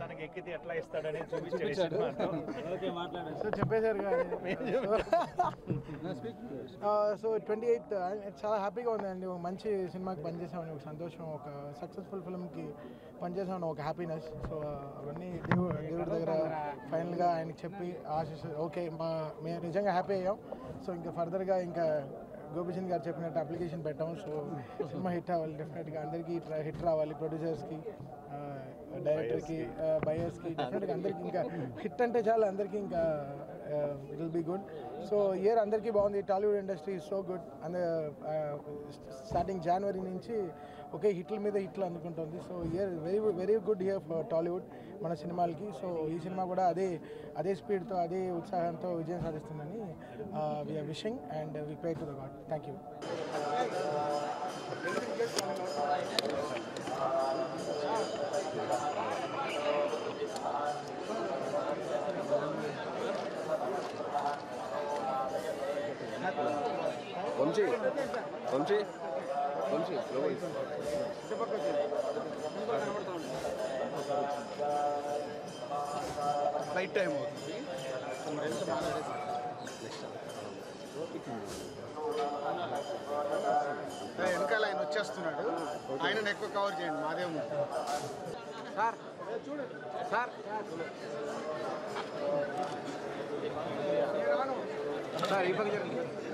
మనకి ఎక్కితే ఎట్లా ఇస్తాడని చూపించాడు చెప్పేశారు సో ట్వంటీ ఎయిత్ చాలా హ్యాపీగా ఉందండి. ఒక మంచి సినిమాకి పనిచేసామని ఒక సంతోషం ఒక సక్సెస్ఫుల్ ఫిల్మ్కి పనిచేసామని ఒక హ్యాపీనెస్ సో అవన్నీ దేవుడు దేవుడి దగ్గర ఫైనల్గా ఆయనకి చెప్పి ఆశిస్ ఓకే మా మేము నిజంగా హ్యాపీ అయ్యాం. సో ఇంకా ఫర్దర్గా ఇంకా గోపిచంద్ గారు చెప్పినట్టు అప్లికేషన్ పెట్టాం. సో సినిమా హిట్ అవ్వాలి డెఫినెట్గా అందరికీ హిట్ రావాలి ప్రొడ్యూసర్స్కి డైరెక్టర్కి బయర్స్కి డెఫినెట్గా అందరికీ ఇంకా హిట్ అంటే చాలు అందరికీ ఇంకా it will be good so year అందరికీ బాగుంది. టాలీవుడ్ ఇండస్ట్రీ సో గుడ్ అంద స్టార్టింగ్ జనవరి నుంచి ఒకే హిట్ల మీద హిట్లు అందుకుంటుంది. So year very very good year for Tollywood మన సినిమాలకి. సో ఈ సినిమా కూడా అదే అదే స్పీడ్తో అదే ఉత్సాహంతో విజయం సాధిస్తుందని we're wishing and we pray to the god thank you Vamsi Vamsi Vamsi right time అవుతుంది. వెనకాల ఆయన వచ్చేస్తున్నాడు. ఆయన ఎక్కువ కవర్ చేయండి మాదేమో సార్ సార్. సార్ ఈ పక్క జరగండి.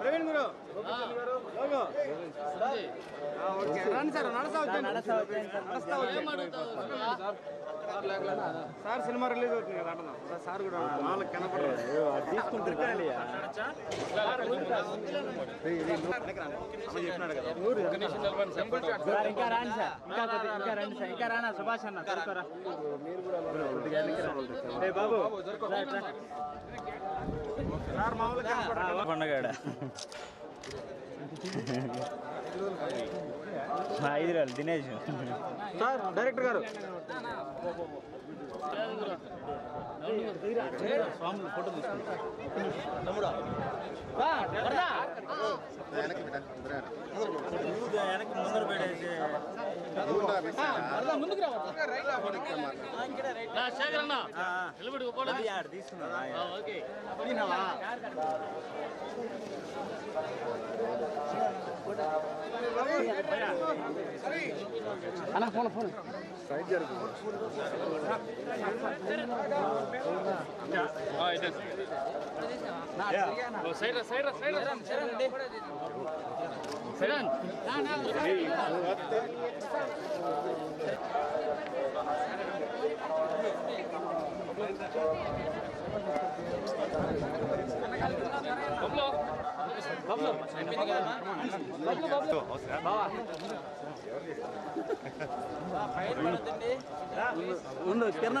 ప్రవీణ్ గురు ఓకే రండి సార్ నడస్తా వచ్చండి సార్ సినిమా రిలీజ్ అవుతుంది కదా అంటున్నాం సార్ కూడా వాళ్ళకి కనపడలేదు ఇంకా రాండి సార్ ఇంకా రండి సార్ ఇంకా రానా సుభాష్ అన్న దొరకరా ఏ బాబు పండగాడ ఐదు రోజులు దినేష్. సార్ డైరెక్టర్ గారు. వెనక్కి ముందుకు అన్న ఫోన్ ఫోన్ సైడ్ జరుగుతుంది సైడ్ సైడ్ సైడ్ అది ఆడ తీసుకున్నా ఉండు కిరణ్